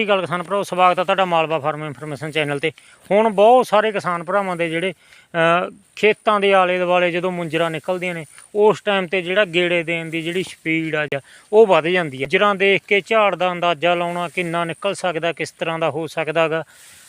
ਸ਼੍ਰੀ ਅਕਾਲ ਕਿਸਾਨ ਭਰਾਓ, ਸਵਾਗਤ ਹੈ ਤੁਹਾਡਾ ਮਾਲਵਾ ਫਾਰਮ ਇਨਫੋਰਮੇਸ਼ਨ ਚੈਨਲ ਤੇ। ਹੁਣ ਬਹੁਤ ਸਾਰੇ ਕਿਸਾਨ ਭਰਾਵਾਂ ਦੇ ਜਿਹੜੇ ਖੇਤਾਂ ਦੇ ਆਲੇ ਦੁਆਲੇ ਜਦੋਂ ਮੁੰਜਰਾ ਨਿਕਲਦੀਆਂ ਨੇ, ਉਸ ਟਾਈਮ ਤੇ ਜਿਹੜਾ ਗੇੜੇ ਦੇਣ ਦੀ ਜਿਹੜੀ ਸਪੀਡ ਆ ਜਾਂ ਉਹ ਵੱਧ ਜਾਂਦੀ ਹੈ ਜਰਾਂ ਦੇਖ ਕੇ ਝਾੜ ਦਾ ਅੰਦਾਜ਼ਾ ਲਾਉਣਾ ਕਿੰਨਾ ਨਿਕਲ ਸਕਦਾ, ਕਿਸ ਤਰ੍ਹਾਂ ਦਾ ਹੋ ਸਕਦਾਗਾ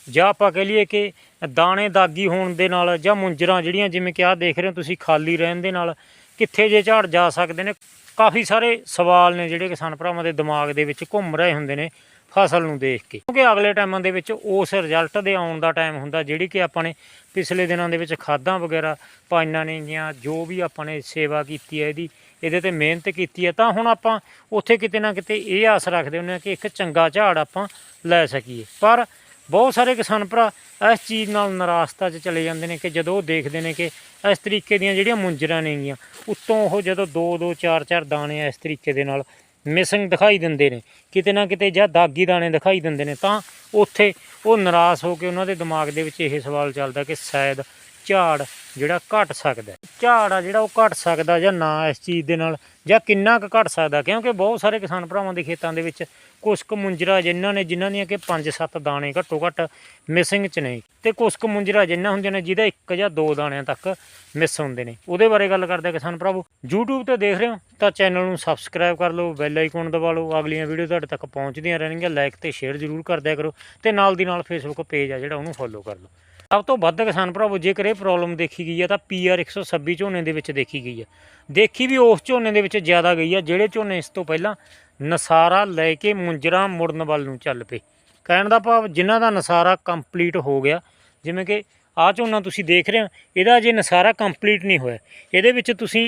ਜਾਂ ਆਪਾਂ ਕਹ ਲਈਏ ਕਿ ਦਾਣੇ ਦਾਗੀ ਹੋਣ ਦੇ ਨਾਲ ਜਾਂ ਮੁੰਜਰਾਂ ਜਿਹੜੀਆਂ ਜਿਵੇਂ ਕਿ ਆਹ ਦੇਖ ਰਹੇ ਹੋ ਤੁਸੀਂ ਖਾਲੀ ਰਹਿਣ ਦੇ ਨਾਲ, ਕਿੱਥੇ ਜੇ ਝਾੜ ਜਾ ਸਕਦੇ ਨੇ। ਕਾਫੀ ਸਾਰੇ ਸਵਾਲ ਨੇ ਜਿਹੜੇ ਕਿਸਾਨ ਭਰਾਵਾਂ ਦੇ ਦਿਮਾਗ ਦੇ ਵਿੱਚ ਘੁੰਮ ਰਹੇ ਹੁੰਦੇ ਨੇ। ਫਸਲ ਨੂੰ ਦੇਖ ਕੇ। ਕਿਉਂਕਿ ਅਗਲੇ ਟਾਈਮਾਂ ਦੇ ਵਿੱਚ ਉਸ ਰਿਜ਼ਲਟ ਦੇ ਆਉਣ ਦਾ ਟਾਈਮ ਹੁੰਦਾ, ਜਿਹੜੀ ਕਿ ਆਪਾਂ ਨੇ ਪਿਛਲੇ ਦਿਨਾਂ ਦੇ ਵਿੱਚ ਖਾਦਾਂ ਵਗੈਰਾ ਪਾਈਆਂ ਨੇ ਜਾਂ ਜੋ ਵੀ ਆਪਾਂ ਨੇ ਸੇਵਾ ਕੀਤੀ ਹੈ ਇਹਦੀ, ਇਹਦੇ ਤੇ ਮਿਹਨਤ ਕੀਤੀ ਹੈ, ਤਾਂ ਹੁਣ ਆਪਾਂ ਉੱਥੇ ਕਿਤੇ ਨਾ ਕਿਤੇ ਇਹ ਆਸ ਰੱਖਦੇ ਹੁੰਦੇ ਹਾਂ ਕਿ ਇੱਕ ਚੰਗਾ ਝਾੜ ਆਪਾਂ ਲੈ ਸਕੀਏ। ਪਰ ਬਹੁਤ ਸਾਰੇ ਕਿਸਾਨ ਭਰਾ ਇਸ ਚੀਜ਼ ਨਾਲ ਨਿਰਾਸ਼ਤਾ 'ਚ ਚਲੇ ਜਾਂਦੇ ਨੇ ਕਿ ਜਦੋਂ ਉਹ ਦੇਖਦੇ ਨੇ ਕਿ ਇਸ ਤਰੀਕੇ ਦੀਆਂ ਜਿਹੜੀਆਂ ਮੁੰਜਰਾਂ ਨੇਗੀਆਂ, ਉੱਤੋਂ ਉਹ ਜਦੋਂ 2 2 4 4 ਦਾਣੇ ਇਸ ਤਰੀਕੇ ਦੇ ਨਾਲ ਮਿਸਿੰਗ ਦਿਖਾਈ ਦਿੰਦੇ ਨੇ, ਕਿਤੇ ਨਾ ਕਿਤੇ ਜਾਂ ਦਾਗੀ ਦਾਣੇ ਦਿਖਾਈ ਦਿੰਦੇ ਨੇ, ਤਾਂ ਉੱਥੇ ਉਹ ਨਿਰਾਸ਼ ਹੋ ਕੇ ਉਹਨਾਂ ਦੇ ਦਿਮਾਗ ਦੇ ਵਿੱਚ ਇਹ ਸਵਾਲ ਚੱਲਦਾ ਕਿ ਸ਼ਾਇਦ ਝਾੜ ਜਿਹੜਾ ਘਟ ਸਕਦਾ ਝਾੜ ਆ ਜਿਹੜਾ ਉਹ ਘਟ ਸਕਦਾ ਜਾਂ ਨਾ ਇਸ ਚੀਜ਼ ਦੇ ਨਾਲ ਜਾਂ ਕਿੰਨਾ ਕੁ ਘਟ ਸਕਦਾ, ਕਿਉਂਕਿ ਬਹੁਤ ਸਾਰੇ ਕਿਸਾਨ ਭਰਾਵਾਂ ਦੇ ਖੇਤਾਂ ਦੇ ਵਿੱਚ ਕੁਛ ਕੁ ਮੁੰਜਰਾ ਜਿਨ੍ਹਾਂ ਨੇ, ਜਿਨ੍ਹਾਂ ਦੀਆਂ ਕਿ 5-7 ਦਾਣੇ ਘੱਟੋ ਘੱਟ ਮਿਸਿੰਗ ਚ ਨੇ ਤੇ ਕੁਛ ਕੁ ਮੁੰਜਰਾ ਜਿੰਨਾ ਹੁੰਦੀਆਂ ਨੇ, ਜਿਹਦਾ ਇੱਕ ਜਾਂ ਦੋ ਦਾਣਿਆਂ ਤੱਕ ਮਿਸ ਹੁੰਦੇ ਨੇ। ਉਹਦੇ ਬਾਰੇ ਗੱਲ ਕਰਦੇ ਕਿਸਾਨ ਭਰਾਵੋ। YouTube ਤੇ ਦੇਖ ਰਹੇ ਹੋ ਤਾਂ ਚੈਨਲ ਨੂੰ ਸਬਸਕ੍ਰਾਈਬ ਕਰ ਲਓ ਬੈਲ ਆਈਕਨ ਦਬਾ ਲਓ। ਅਗਲੀਆਂ ਵੀਡੀਓ ਤੁਹਾਡੇ ਤੱਕ ਪਹੁੰਚਦੀਆਂ ਰਹਿਣਗੀਆਂ। ਲਾਈਕ ਤੇ ਸ਼ੇਅਰ ਜ਼ਰੂਰ ਕਰਦਿਆ ਕਰੋ ਤੇ ਨਾਲ ਦੀ ਨਾਲ Facebook ਪੇਜ ਆ ਜਿਹੜਾ ਉਹਨੂੰ ਫੋਲੋ ਕਰ ਲਓ। ਸਭ ਤੋਂ ਵੱਧ ਕਿਸਾਨ ਭਰਾਵੋ, ਜੇਕਰ ਇਹ ਪ੍ਰੋਬਲਮ ਦੇਖੀ ਗਈ ਹੈ, ਤਾਂ PR 126 ਝੋਨੇ ਦੇ ਵਿੱਚ ਦੇਖੀ ਗਈ ਹੈ। ਦੇਖੀ ਵੀ ਉਸ ਝੋਨੇ ਦੇ ਵਿੱਚ ਜ਼ਿਆਦਾ ਗਈ ਹੈ, ਜਿਹੜੇ ਝੋਨੇ ਇਸ ਤੋਂ ਪਹਿਲਾਂ ਨਸਾਰਾ ਲੈ ਕੇ ਮੁੰਜਰਾ ਮੁੜਨ ਵੱਲ ਨੂੰ ਚੱਲ ਪਏ। ਕਹਿਣ ਦਾ ਭਾਵ, ਜਿਨ੍ਹਾਂ ਦਾ ਨਸਾਰਾ ਕੰਪਲੀਟ ਹੋ ਗਿਆ, ਜਿਵੇਂ ਕਿ ਆਹ ਝੋਨਾ ਤੁਸੀਂ ਦੇਖ ਰਹੇ ਹੋ, ਇਹਦਾ ਜੇ ਨਸਾਰਾ ਕੰਪਲੀਟ ਨਹੀਂ ਹੋਇਆ। ਇਹਦੇ ਵਿੱਚ ਤੁਸੀਂ,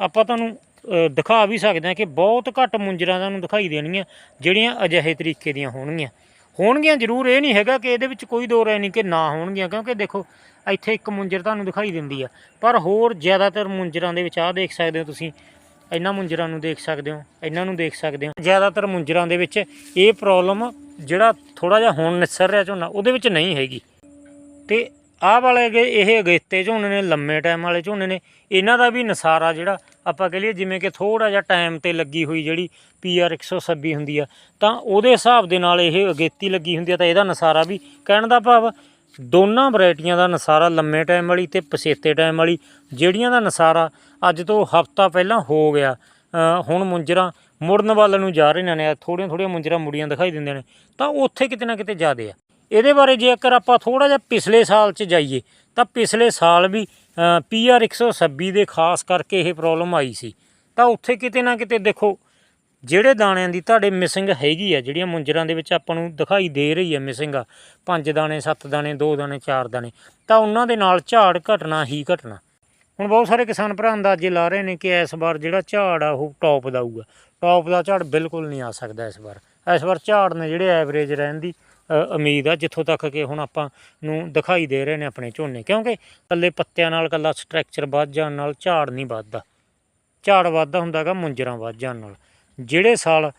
ਆਪਾਂ ਤੁਹਾਨੂੰ ਦਿਖਾ ਵੀ ਸਕਦੇ ਹਾਂ ਕਿ ਬਹੁਤ ਘੱਟ ਮੁੰਜਰਾਂ ਤੁਹਾਨੂੰ ਦਿਖਾਈ ਦੇਣਗੀਆਂ, ਜਿਹੜੀਆਂ ਅਜਿਹੇ ਤਰੀਕੇ ਦੀਆਂ ਹੋਣਗੀਆਂ। ਹੋਣਗੀਆਂ ਜ਼ਰੂਰ, ਇਹ ਨਹੀਂ ਹੈਗਾ ਕਿ ਇਹਦੇ ਵਿੱਚ ਕੋਈ ਦੋ ਰਾਏ ਨਹੀਂ ਕਿ ਨਾ ਹੋਣਗੀਆਂ, ਕਿਉਂਕਿ ਦੇਖੋ, ਇੱਥੇ ਇੱਕ ਮੁੰਜਰ ਤੁਹਾਨੂੰ ਦਿਖਾਈ ਦਿੰਦੀ ਆ। ਪਰ ਹੋਰ ਜ਼ਿਆਦਾਤਰ ਮੁੰਜਰਾਂ ਦੇ ਵਿੱਚ ਆਹ ਦੇਖ ਸਕਦੇ ਹੋ ਤੁਸੀਂ, ਇਹਨਾਂ ਮੁੰਜਰਾਂ ਨੂੰ ਦੇਖ ਸਕਦੇ ਹੋ, ਇਹਨਾਂ ਨੂੰ ਦੇਖ ਸਕਦੇ ਹੋ। ਜ਼ਿਆਦਾਤਰ ਮੁੰਜਰਾਂ ਦੇ ਵਿੱਚ ਇਹ ਪ੍ਰੋਬਲਮ ਜਿਹੜਾ ਥੋੜਾ ਜਿਹਾ ਹੁਣ ਨਿਸਰ ਰਿਹਾ ਝੋਨਾ, ਉਹਦੇ ਵਿੱਚ ਨਹੀਂ ਹੈਗੀ। ਤੇ ਆਹ ਵਾਲੇ ਹੈਗੇ ਇਹ ਅਗੇਤੇ ਝੋਨੇ ਨੇ, ਲੰਮੇ ਟਾਈਮ ਵਾਲੇ ਝੋਨੇ ਨੇ। ਇਹਨਾਂ ਦਾ ਵੀ ਨਸਾਰਾ ਜਿਹੜਾ, ਆਪਾਂ ਕਹ ਲਈਏ ਜਿਵੇਂ ਕਿ ਥੋੜਾ ਜਿਹਾ ਟਾਈਮ ਤੇ ਲੱਗੀ ਹੋਈ ਜਿਹੜੀ PR 126 ਹੁੰਦੀ ਆ, ਤਾਂ ਉਹਦੇ ਹਿਸਾਬ ਦੇ ਨਾਲ ਇਹ ਅਗੇਤੀ ਲੱਗੀ ਹੁੰਦੀ ਆ, ਤਾਂ ਇਹਦਾ ਨਸਾਰਾ ਵੀ ਕਹਿਣ ਦਾ ਭਾਵ ਦੋਨਾਂ ਵੈਰਾਈਟੀਆਂ ਦਾ ਨਸਾਰਾ ਲੰਮੇ ਟਾਈਮ ਵਾਲੀ ਤੇ ਪਸੇਤੇ ਟਾਈਮ ਵਾਲੀ, ਜਿਹੜੀਆਂ ਦਾ ਨਸਾਰਾ ਅੱਜ ਤੋਂ ਹਫਤਾ ਪਹਿਲਾਂ ਹੋ ਗਿਆ। ਹੁਣ ਮੁੰਜਰਾਂ ਮੁੜਨ ਵੱਲ ਨੂੰ ਜਾ ਰਹੀਆਂ ਨੇ ਥੋੜੀਆਂ ਥੋੜੀਆਂ ਮੁੰਜਰਾਂ ਮੁੜੀਆਂ ਦਿਖਾਈ ਦਿੰਦੇ ਨੇ, ਤਾਂ ਉੱਥੇ ਕਿਤੇ ਨਾ ਕਿਤੇ ਜ਼ਿਆਦੇ ਆ। ਇਹਦੇ ਬਾਰੇ ਜੇਕਰ ਆਪਾਂ ਥੋੜਾ ਜਿਹਾ ਪਿਛਲੇ ਸਾਲ 'ਚ ਜਾਈਏ, ਤਾਂ ਪਿਛਲੇ ਸਾਲ ਵੀ PR 126 ਦੇ ਖਾਸ ਕਰਕੇ ਇਹ ਪ੍ਰੋਬਲਮ ਆਈ ਸੀ। ਤਾਂ ਉੱਥੇ ਕਿਤੇ ਨਾ ਕਿਤੇ ਦੇਖੋ, ਜਿਹੜੇ ਦਾਣਿਆਂ ਦੀ ਤੁਹਾਡੇ ਮਿਸਿੰਗ ਹੈਗੀ ਆ, ਜਿਹੜੀਆਂ ਮੁੰਜਰਾਂ ਦੇ ਵਿੱਚ ਆਪਾਂ ਨੂੰ ਦਿਖਾਈ ਦੇ ਰਹੀ ਹੈ ਮਿਸਿੰਗ ਆ, ਪੰਜ ਦਾਣੇ, ਸੱਤ ਦਾਣੇ, ਦੋ ਦਾਣੇ, ਚਾਰ ਦਾਣੇ, ਤਾਂ ਉਹਨਾਂ ਦੇ ਨਾਲ ਝਾੜ ਘਟਣਾ ਹੀ ਘਟਣਾ। ਹੁਣ ਬਹੁਤ ਸਾਰੇ ਕਿਸਾਨ ਭਰਾ ਅੰਦਾਜ਼ੇ ਲਾ ਰਹੇ ਨੇ ਕਿ ਇਸ ਵਾਰ ਜਿਹੜਾ ਝਾੜ ਆ, ਉਹ ਟੌਪ ਦਾ ਆਊਗਾ। ਟੌਪ ਦਾ ਝਾੜ ਬਿਲਕੁਲ ਨਹੀਂ ਆ ਸਕਦਾ ਇਸ ਵਾਰ। ਇਸ ਵਾਰ ਝਾੜ ਨੇ ਜਿਹੜੇ ਐਵਰੇਜ ਰਹਿਣ ਦੀ ਉਮੀਦ ਆ ਜਿੱਥੋਂ ਤੱਕ ਕਿ ਹੁਣ ਆਪਾਂ ਨੂੰ ਦਿਖਾਈ ਦੇ ਰਹੇ ਨੇ ਆਪਣੇ ਝੋਨੇ, ਕਿਉਂਕਿ ਕੱਲੇ ਪੱਤਿਆਂ ਨਾਲ ਕੱਲਾ ਸਟਰਕਚਰ ਵੱਧ ਜਾਣ ਨਾਲ ਝਾੜ ਨਹੀਂ ਵੱਧਦਾ। ਝਾੜ ਵੱਧਦਾ ਹੁੰਦਾਗਾ ਮੁੰਜਰਾਂ ਵੱਧ ਜਾਣ ਨਾਲ। ਜਿਹੜੇ ਸਾਲ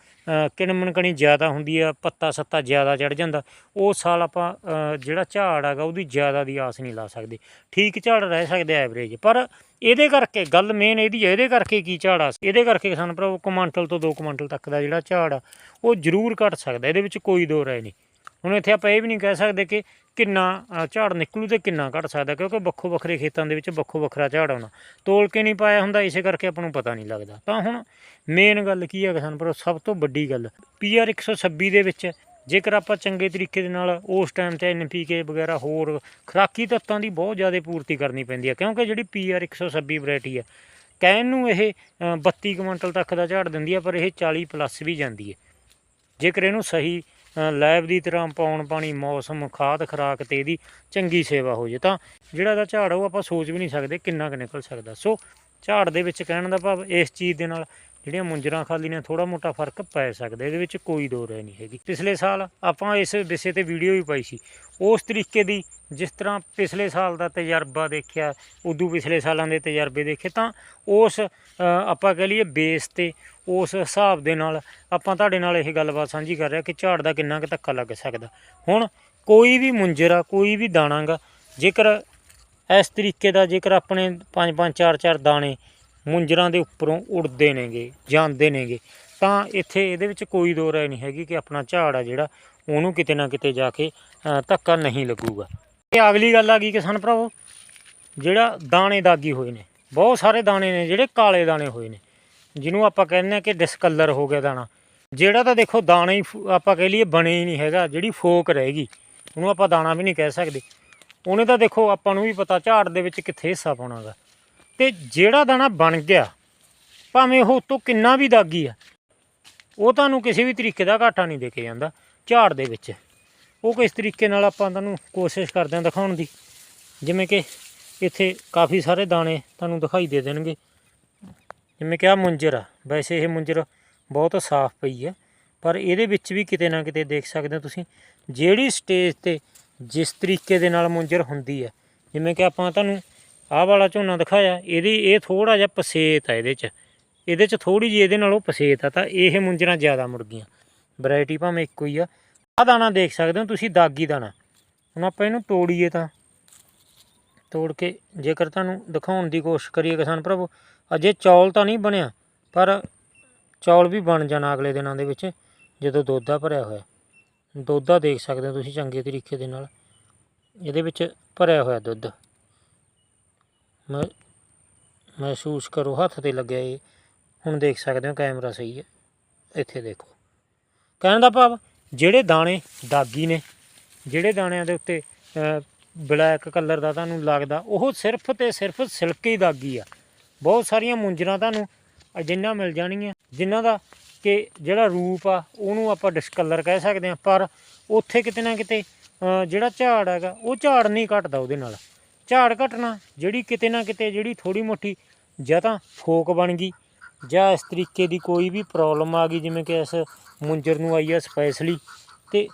ਕਿਣਮਣਕਣੀ ਜ਼ਿਆਦਾ ਹੁੰਦੀ ਆ, ਪੱਤਾ ਸੱਤਾ ਜ਼ਿਆਦਾ ਚੜ ਜਾਂਦਾ, ਉਹ ਸਾਲ ਆਪਾਂ ਜਿਹੜਾ ਝਾੜ ਹੈਗਾ ਉਹਦੀ ਜ਼ਿਆਦਾ ਦੀ ਆਸ ਨਹੀਂ ਲਾ ਸਕਦੇ। ਠੀਕ ਝਾੜ ਰਹਿ ਸਕਦੇ ਐਵਰੇਜ ਪਰ ਇਹਦੇ ਕਰਕੇ, ਗੱਲ ਮੇਨ ਇਹਦੀ ਹੈ ਇਹਦੇ ਕਰਕੇ ਕੀ ਝਾੜ ਆ? ਇਹਦੇ ਕਰਕੇ ਕਿਸਾਨ ਭਰਾਵੋ ਕੁਆਂਟਲ ਤੋਂ 2 ਕੁਆਂਟਲ ਤੱਕ ਦਾ ਜਿਹੜਾ ਝਾੜ ਆ, ਉਹ ਜ਼ਰੂਰ ਘਟ ਸਕਦਾ, ਇਹਦੇ ਵਿੱਚ ਕੋਈ ਦੋ ਰਾਏ ਨਹੀਂ। ਹੁਣ ਇੱਥੇ ਆਪਾਂ ਇਹ ਵੀ ਨਹੀਂ ਕਹਿ ਸਕਦੇ ਕਿ ਕਿੰਨਾ ਝਾੜ ਨਿਕਲੂ ਤੇ ਕਿੰਨਾ ਘਟ ਸਕਦਾ ਕਿਉਂਕਿ ਵੱਖੋ ਵੱਖਰੇ ਖੇਤਾਂ ਦੇ ਵਿੱਚ ਵੱਖੋ ਵੱਖਰਾ ਝਾੜ ਆਉਣਾ। ਤੋਲ ਕੇ ਨਹੀਂ ਪਾਇਆ ਹੁੰਦਾ ਇਸੇ ਕਰਕੇ ਆਪਾਂ ਨੂੰ ਪਤਾ ਨਹੀਂ ਲੱਗਦਾ। ਤਾਂ ਹੁਣ ਮੇਨ ਗੱਲ ਕੀ ਹੈ ਕਿਸਾਨ ਭਰਾ ਸਭ ਤੋਂ ਵੱਡੀ ਗੱਲ PR 126 ਦੇ ਵਿੱਚ ਜੇਕਰ ਆਪਾਂ ਚੰਗੇ ਤਰੀਕੇ ਦੇ ਨਾਲ ਉਸ ਟਾਈਮ ਤੇ NPK ਵਗੈਰਾ ਹੋਰ ਖੁਰਾਕੀ ਤੱਤਾਂ ਦੀ ਬਹੁਤ ਜ਼ਿਆਦਾ ਪੂਰਤੀ ਕਰਨੀ ਪੈਂਦੀ ਹੈ ਕਿਉਂਕਿ ਜਿਹੜੀ PR 126 ਵੈਰਾਈਟੀ ਹੈ ਕਹਿਣ ਨੂੰ ਇਹ ਅ, 32 ਕੁਇੰਟਲ ਤੱਕ ਦਾ ਝਾੜ ਦਿੰਦੀ ਹੈ ਪਰ ਇਹ 40 ਪਲੱਸ ਵੀ ਜਾਂਦੀ ਹੈ ਜੇਕਰ ਇਹਨੂੰ ਸਹੀ ਲੈਬ ਦੀ ਤਰ੍ਹਾਂ ਪਾਉਣ ਪਾਣੀ ਮੌਸਮ ਖਾਦ ਖਰਾਕ ਤੇ ਇਹਦੀ ਚੰਗੀ ਸੇਵਾ ਹੋ ਜੇ ਤਾਂ ਜਿਹੜਾ ਇਹਦਾ ਝਾੜ ਆ, ਉਹ ਆਪਾਂ ਸੋਚ ਵੀ ਨਹੀਂ ਸਕਦੇ ਕਿੰਨਾ ਕੁ ਨਿਕਲ ਸਕਦਾ। ਸੋ ਝਾੜ ਦੇ ਵਿੱਚ ਕਹਿਣ ਦਾ ਭਾਵ ਇਸ ਚੀਜ਼ ਦੇ ਨਾਲ ਜਿਹੜੀਆਂ ਮੁੰਜਰਾਂ ਖਾਲੀ ਨੇ ਥੋੜਾ ਮੋਟਾ ਫ਼ਰਕ ਪੈ ਸਕਦਾ, ਇਹਦੇ ਵਿੱਚ ਕੋਈ ਦੋ ਰਹਿ ਨਹੀਂ ਹੈਗੀ। ਪਿਛਲੇ ਸਾਲ ਆਪਾਂ ਇਸ ਵਿਸ਼ੇ ਤੇ ਵੀਡੀਓ ਵੀ ਪਾਈ ਸੀ। ਉਸ ਤਰੀਕੇ ਦੀ ਜਿਸ ਤਰ੍ਹਾਂ ਪਿਛਲੇ ਸਾਲ ਦਾ ਤਜਰਬਾ ਦੇਖਿਆ, ਉਦੋਂ ਪਿਛਲੇ ਸਾਲਾਂ ਦੇ ਤਜਰਬੇ ਦੇਖੇ, ਤਾਂ ਉਸ ਆਪਾਂ ਕਹ ਲਈਏ ਬੇਸ ਤੇ, ਉਸ ਹਿਸਾਬ ਦੇ ਨਾਲ ਆਪਾਂ ਤੁਹਾਡੇ ਨਾਲ ਇਹ ਗੱਲਬਾਤ ਸਾਂਝੀ ਕਰ ਰਿਹਾ ਕਿ ਝਾੜ ਦਾ ਕਿੰਨਾ ਕੁ ਧੱਕਾ ਲੱਗ ਸਕਦਾ। ਹੁਣ ਕੋਈ ਵੀ ਮੁੰਜਰਾ, ਕੋਈ ਵੀ ਦਾਣਾਗਾ, ਜੇਕਰ ਇਸ ਤਰੀਕੇ ਦਾ, ਜੇਕਰ ਆਪਣੇ ਪੰਜ ਪੰਜ ਚਾਰ ਚਾਰ ਦਾਣੇ ਮੁੰਜਰਾਂ ਦੇ ਉੱਪਰੋਂ ਉੱਡਦੇ ਨੇਗੇ, ਜਾਂਦੇ ਨੇਗੇ। ਤਾਂ ਇੱਥੇ ਇਹਦੇ ਵਿੱਚ ਕੋਈ ਦੋ ਰਾਏ ਨਹੀਂ ਹੈਗੀ ਕਿ ਆਪਣਾ ਝਾੜ ਆ ਜਿਹੜਾ, ਉਹਨੂੰ ਕਿਤੇ ਨਾ ਕਿਤੇ ਜਾ ਕੇ ਧੱਕਾ ਨਹੀਂ ਲੱਗੂਗਾ। ਤੇ ਅਗਲੀ ਗੱਲ ਆ ਗਈ ਕਿਸਾਨ ਭਰਾਵੋ। ਜਿਹੜਾ ਦਾਣੇ ਦਾਗੀ ਹੋਏ ਨੇ, ਬਹੁਤ ਸਾਰੇ ਦਾਣੇ ਨੇ ਜਿਹੜੇ ਕਾਲੇ ਦਾਣੇ ਹੋਏ ਨੇ, ਜਿਹਨੂੰ ਆਪਾਂ ਕਹਿੰਦੇ ਆ ਕਿ ਡਿਸਕਲਰ ਹੋ ਗਿਆ ਦਾਣਾ। ਜਿਹੜਾ ਤਾਂ ਦੇਖੋ ਦਾਣਾ ਹੀ ਆਪਾਂ ਕਹਿ ਲਈਏ ਬਣੇ ਹੀ ਨਹੀਂ ਹੈਗਾ, ਜਿਹੜੀ ਫੋਕ ਰਹੇਗੀ ਉਹਨੂੰ ਆਪਾਂ ਦਾਣਾ ਵੀ ਨਹੀਂ ਕਹਿ ਸਕਦੇ। ਉਹਨੇ ਤਾਂ ਦੇਖੋ ਆਪਾਂ ਨੂੰ ਵੀ ਪਤਾ ਝਾੜ ਦੇ ਵਿੱਚ ਕਿੱਥੇ ਹਿੱਸਾ ਪਾਉਣਾਗਾ ਤੇ ਜਿਹੜਾ ਦਾਣਾ ਬਣ ਗਿਆ, ਭਾਵੇਂ ਉਹ ਤੋਂ ਕਿੰਨਾ ਵੀ ਦਾਗੀ ਆ, ਉਹ ਤੁਹਾਨੂੰ ਕਿਸੇ ਵੀ ਤਰੀਕੇ ਦਾ ਘਾਟਾ ਨਹੀਂ ਦੇ ਕੇ ਜਾਂਦਾ ਝਾੜ ਦੇ ਵਿੱਚ। ਉਹ ਕਿਸ ਤਰੀਕੇ ਨਾਲ ਆਪਾਂ ਤੁਹਾਨੂੰ ਕੋਸ਼ਿਸ਼ ਕਰਦੇ ਹਾਂ ਦਿਖਾਉਣ ਦੀ। ਜਿਵੇਂ ਕਿ ਇੱਥੇ ਕਾਫੀ ਸਾਰੇ ਦਾਣੇ ਤੁਹਾਨੂੰ ਦਿਖਾਈ ਦੇ ਦੇਣਗੇ। ਜਿਵੇਂ ਕਿ ਆ ਮੁੰਜਰ ਆ। ਵੈਸੇ ਇਹ ਮੁੰਜਰ ਬਹੁਤ ਸਾਫ਼ ਪਈ ਹੈ ਪਰ ਇਹਦੇ ਵਿੱਚ ਵੀ ਕਿਤੇ ਨਾ ਕਿਤੇ ਦੇਖ ਸਕਦੇ ਹੋ ਤੁਸੀਂ, ਜਿਹੜੀ ਸਟੇਜ ਤੇ ਜਿਸ ਤਰੀਕੇ ਦੇ ਨਾਲ ਮੁੰਜਰ ਹੁੰਦੀ ਹੈ ਜਿਵੇਂ ਕਿ ਆਪਾਂ ਤੁਹਾਨੂੰ ਆਹ ਵਾਲਾ ਝੋਨਾ ਦਿਖਾਇਆ, ਇਹਦੀ ਇਹ ਥੋੜਾ ਜਿਹਾ ਪਸੇਤ ਆ ਇਹਦੇ 'ਚ। ਇਹਦੇ 'ਚ ਥੋੜੀ ਜਿਹੀ ਇਹਦੇ ਨਾਲੋਂ ਪਸੇਤ ਆ, ਤਾਂ ਇਹ ਮੁੰਜਰਾਂ ਜ਼ਿਆਦਾ ਮੁੜ ਗਈਆਂ। ਵੈਰਾਈਟੀ ਭਾਵੇਂ ਇੱਕੋ ਹੀ ਆ। ਆਹ ਦਾਣਾ ਦੇਖ ਸਕਦੇ ਹੋ ਤੁਸੀਂ, ਦਾਗੀ ਦਾਣਾ। ਹੁਣ ਆਪਾਂ ਇਹਨੂੰ ਤੋੜੀਏ ਤਾਂ। ਤੋੜ ਕੇ ਜੇਕਰ ਤੁਹਾਨੂੰ ਦਿਖਾਉਣ ਦੀ ਕੋਸ਼ਿਸ਼ ਕਰੀਏ ਕਿਸਾਨ ਭਰਾਵੋ, ਅਜੇ ਚੌਲ ਤਾਂ ਨਹੀਂ ਬਣਿਆ, ਪਰ ਚੌਲ ਵੀ ਬਣ ਜਾਣਾ ਅਗਲੇ ਦਿਨਾਂ ਦੇ ਵਿੱਚ, ਜਦੋਂ ਦੋਧਾ ਭਰਿਆ ਹੋਇਆ। ਦੋਧਾ ਦੇਖ ਸਕਦੇ ਹੋ ਤੁਸੀਂ ਚੰਗੇ ਤਰੀਕੇ ਦੇ ਨਾਲ। ਇਹਦੇ ਵਿੱਚ ਭਰਿਆ ਹੋਇਆ ਦੁੱਧ। ਮਹਿਸੂਸ ਕਰੋ, ਹੱਥ ਤੇ ਲੱਗਿਆ ਏ ਹੁਣ ਦੇਖ ਸਕਦੇ ਹੋ, ਕੈਮਰਾ ਸਹੀ ਹੈ। ਇੱਥੇ ਦੇਖੋ। ਕਹਿਣ ਦਾ ਭਾਵ, ਜਿਹੜੇ ਦਾਣੇ ਦਾਗੀ ਨੇ, ਜਿਹੜੇ ਦਾਣਿਆਂ ਦੇ ਉੱਤੇ ਬਲੈਕ ਕਲਰ ਦਾ ਤੁਹਾਨੂੰ ਲੱਗਦਾ, ਉਹ ਸਿਰਫ ਤੇ ਸਿਰਫ ਸਿਲਕੀ ਦਾਗੀ ਆ। ਬਹੁਤ ਸਾਰੀਆਂ ਮੁੰਜਰਾਂ ਤੁਹਾਨੂੰ ਅਜਿੰਨਾ ਮਿਲ ਜਾਣਗੀਆਂ ਜਿਨ੍ਹਾਂ ਦਾ ਕਿ ਜਿਹੜਾ ਰੂਪ ਆ, ਉਹਨੂੰ ਆਪਾਂ ਡਿਸਕਲਰ ਕਹਿ ਸਕਦੇ ਹਾਂ। ਪਰ ਉੱਥੇ ਕਿਤੇ ਨਾ ਕਿਤੇ ਜਿਹੜਾ ਝਾੜ ਹੈਗਾ, ਉਹ ਝਾੜ ਨਹੀਂ ਘਟਦਾ ਉਹਦੇ ਨਾਲ। ਝਾੜ ਘਟਣਾ, ਜਿਹੜੀ ਕਿਤੇ ਨਾ ਕਿਤੇ ਜਿਹੜੀ ਥੋੜੀ ਮੋਟੀ ਜਾਂ ਤਾਂ ਫੋਕ ਬਣ ਗਈ। ਜਾਂ ਇਸ ਤਰੀਕੇ ਦੀ ਕੋਈ ਵੀ ਪ੍ਰੋਬਲਮ ਆ ਗਈ, ਜਿਵੇਂ ਕਿ ਇਸ ਮੁੰਜਰ ਨੂੰ ਆਈ ਆ ਸਪੈਸ਼ਲੀ ਤੇ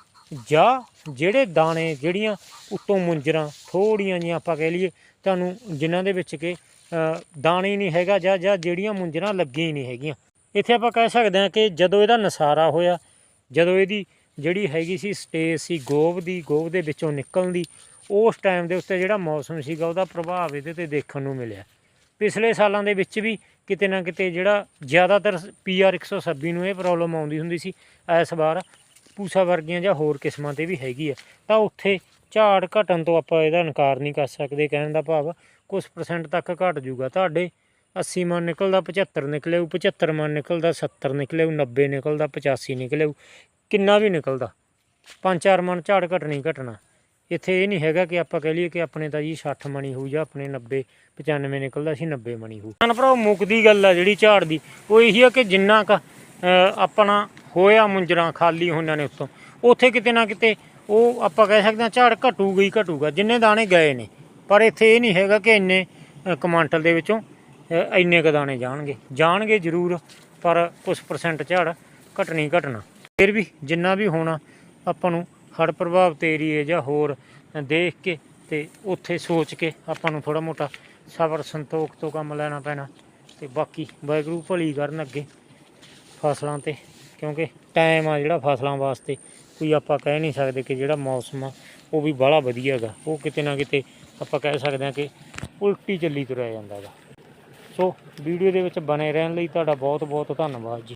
ਜਾਂ ਜਿਹੜੇ ਦਾਣੇ ਜਿਹੜੀਆਂ ਉੱਤੋਂ ਮੁੰਜਰਾਂ ਥੋੜੀਆਂ ਜਿਹੀਆਂ ਆਪਾਂ ਕਹਿ ਲਈਏ, ਤੁਹਾਨੂੰ ਜਿਨ੍ਹਾਂ ਦੇ ਵਿੱਚ ਕਿ ਦਾਣੇ ਨਹੀਂ ਹੈਗਾ, ਜਾਂ ਜਾਂ ਜਿਹੜੀਆਂ ਮੁੰਜਰਾਂ ਲੱਗੀਆਂ ਹੀ ਨਹੀਂ ਹੈਗੀਆਂ। ਇੱਥੇ ਆਪਾਂ ਕਹਿ ਸਕਦੇ ਹਾਂ ਕਿ ਜਦੋਂ ਇਹਦਾ ਨਸਾਰਾ ਹੋਇਆ, ਜਦੋਂ ਇਹਦੀ ਜਿਹੜੀ ਹੈਗੀ ਸੀ ਸਟੇਜ ਸੀ ਗੋਭ ਦੀ ਗੋਭ ਦੇ ਵਿੱਚੋਂ ਨਿਕਲਣ ਦੀ ਉਸ ਟਾਈਮ ਦੇ ਉੱਤੇ ਜਿਹੜਾ ਮੌਸਮ ਸੀਗਾ, ਉਹਦਾ ਪ੍ਰਭਾਵ ਇਹਦੇ ਤੇ ਦੇਖਣ ਨੂੰ ਮਿਲਿਆ। ਪਿਛਲੇ ਸਾਲਾਂ ਦੇ ਵਿੱਚ ਵੀ ਕਿਤੇ ਨਾ ਕਿਤੇ ਜਿਹੜਾ ਜ਼ਿਆਦਾਤਰ ਪੀਆਰ 126 ਨੂੰ ਇਹ ਪ੍ਰੋਬਲਮ ਆਉਂਦੀ ਹੁੰਦੀ ਸੀ, ਇਸ ਵਾਰ ਪੂਸਾ ਵਰਗੀਆਂ ਜਾਂ ਹੋਰ ਕਿਸਮਾਂ ਤੇ ਵੀ ਹੈਗੀ ਆ। ਤਾਂ ਉੱਥੇ ਝਾੜ ਘਟਣ ਤੋਂ ਆਪਾਂ ਇਹਦਾ ਇਨਕਾਰ ਨਹੀਂ ਕਰ ਸਕਦੇ, ਕਹਿਣ ਦਾ ਭਾਵ ਕੁਝ ਪਰਸੈਂਟ ਤੱਕ ਘਟ ਜੂਗਾ ਤੁਹਾਡੇ 80 ਮਨ ਨਿਕਲਦਾ 75 ਨਿਕਲੇਊ 75 ਮਨ ਨਿਕਲਦਾ 70 ਨਿਕਲੇਊ 90 ਨਿਕਲਦਾ 85 ਨਿਕਲੇਊ, ਕਿੰਨਾ ਵੀ ਨਿਕਲਦਾ। ਪੰਜ ਚਾਰ ਮਨ ਝਾੜ ਘਟਣੀ ਘਟਣਾ। ਇੱਥੇ ਇਹ ਨਹੀਂ ਹੈਗਾ ਕਿ ਆਪਾਂ ਕਹਿ ਲਈਏ ਕਿ ਆਪਣੇ ਤਾਂ ਜੀ 60 ਮਣੀ ਹੋਊ ਜਾਂ ਆਪਣੇ 90 95 ਨਿਕਲਦਾ ਸੀ 90 ਮਣੀ ਹੋਊ। ਹਨ ਭਰਾ ਮੁੱਕਦੀ ਗੱਲ ਆ ਜਿਹੜੀ ਝਾੜ ਦੀ। ਉਹ ਇਹੀ ਆ ਕਿ ਜਿੰਨਾ ਕ ਆਪਣਾ ਹੋਇਆ ਮੁੰਜਰਾਂ ਖਾਲੀ ਉਹਨਾਂ ਨੇ ਉੱਤੋਂ। ਉੱਥੇ ਕਿਤੇ ਨਾ ਕਿਤੇ ਉਹ ਆਪਾਂ ਕਹਿ ਸਕਦੇ ਹਾਂ ਝਾੜ ਘਟੂਗਾ ਹੀ ਘਟੂਗਾ, ਜਿੰਨੇ ਦਾਣੇ ਗਏ ਨੇ। ਪਰ ਇੱਥੇ ਇਹ ਨਹੀਂ ਹੈਗਾ ਕਿ ਇੰਨੇ ਕਮਾਂਟਲ ਦੇ ਵਿੱਚੋਂ ਇੰਨੇ ਕ ਦਾਣੇ ਜਾਣਗੇ। ਜਾਣਗੇ ਜ਼ਰੂਰ, ਪਰ ਕੁਝ ਪਰਸੈਂਟ ਝਾੜ ਘਟਣੀ ਘਟਣਾ। ਫਿਰ ਵੀ ਜਿੰਨਾ ਵੀ ਹੋਣਾ ਆਪਾਂ ਨੂੰ ਹੜ੍ਹ ਪ੍ਰਭਾਵਿਤ ਏਰੀਏ ਜਾਂ ਹੋਰ, ਦੇਖ ਕੇ ਤੇ ਉੱਥੇ ਸੋਚ ਕੇ ਆਪਾਂ ਨੂੰ ਥੋੜਾ ਮੋਟਾ ਸਬਰ ਸੰਤੋਖ ਤੋਂ ਕੰਮ ਲੈਣਾ ਪੈਣਾ। ਤੇ ਬਾਕੀ ਵਾਹਿਗੁਰੂ ਭਲੀ ਕਰਨ ਅੱਗੇ ਫਸਲਾਂ ਤੇ, ਕਿਉਂਕਿ ਟਾਈਮ ਆ ਜਿਹੜਾ ਫਸਲਾਂ ਵਾਸਤੇ, ਕੋਈ ਆਪਾਂ ਕਹਿ ਨਹੀਂ ਸਕਦੇ ਕਿ ਜਿਹੜਾ ਮੌਸਮ ਆ, ਉਹ ਵੀ ਬਾਹਲਾ ਵਧੀਆ ਹੈਗਾ। ਉਹ ਕਿਤੇ ਨਾ ਕਿਤੇ ਆਪਾਂ ਕਹਿ ਸਕਦੇ ਹਾਂ ਕਿ ਉਲਟੀ ਚੱਲੀ ਤੁਰਿਆ ਜਾਂਦਾ ਹੈਗਾ। ਸੋ ਵੀਡੀਓ ਦੇ ਵਿੱਚ ਬਣੇ ਰਹਿਣ ਲਈ ਤੁਹਾਡਾ ਬਹੁਤ ਬਹੁਤ ਧੰਨਵਾਦ ਜੀ।